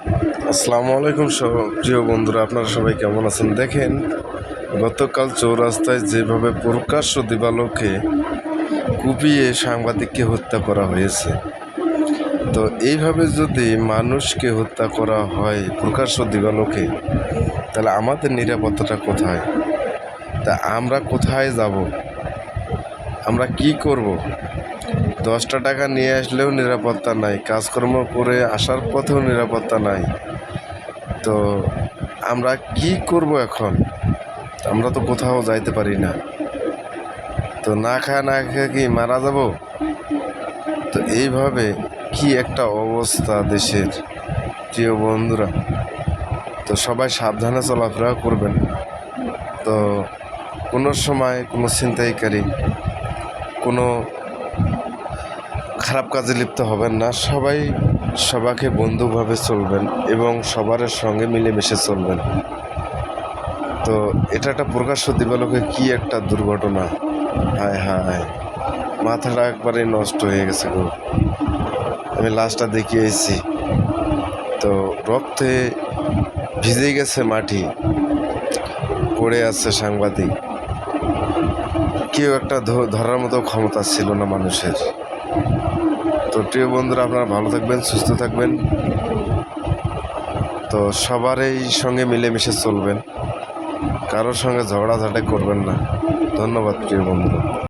আসসালামু আলাইকুম সব প্রিয় বন্ধুরা, আপনারা সবাই কেমন আছেন? দেখেন, গতকাল চৌরাস্তায় যেভাবে প্রকাশ্য দিবালোকে কুপিয়ে সাংবাদিককে হত্যা করা হয়েছে, তো এইভাবে যদি মানুষকে হত্যা করা হয় প্রকাশ্য দিবালোকে, তাহলে আমাদের নিরাপত্তাটা কোথায়? তা আমরা কোথায় যাব? আমরা কি করব? দশটা টাকা নিয়ে আসলেও নিরাপত্তা নাই, কাজকর্ম করে আসার পথেও নিরাপত্তা নাই। তো আমরা কি করব এখন? আমরা তো কোথাও যাইতে পারি না। তো না খায় না খেয়ে কি মারা যাব? তো এইভাবে কি একটা অবস্থা দেশের, প্রিয় বন্ধুরা। তো সবাই সাবধানে চলাফেরা করবেন। তো কোনো সময় কোনো ছিনতাইকারী কোনো খারাপ কাজে লিপ্ত হবেন না। সবাই সবাকে বন্ধুভাবে চলবেন এবং সবার সঙ্গে মিলেমিশে চলবেন। তো এটা একটা প্রকাশ্য দিবালোকে কি একটা দুর্ঘটনা? হায় হায়। মাথাটা একবারে নষ্ট হয়ে গেছে গো। আমি লাশটা দেখিয়েছি। তো রক্তে ভিজে গেছে মাটি। পড়ে আছে সাংবাদিক। কেউ একটা ধরার মতো ক্ষমতা ছিল না মানুষের। তো প্রিয় বন্ধুরা, আপনারা ভালো থাকবেন, সুস্থ থাকবেন। তো সবারই সঙ্গে মিলেমিশে চলবেন। কারোর সঙ্গে ঝগড়াঝাটি করবেন না। ধন্যবাদ, প্রিয় বন্ধুরা।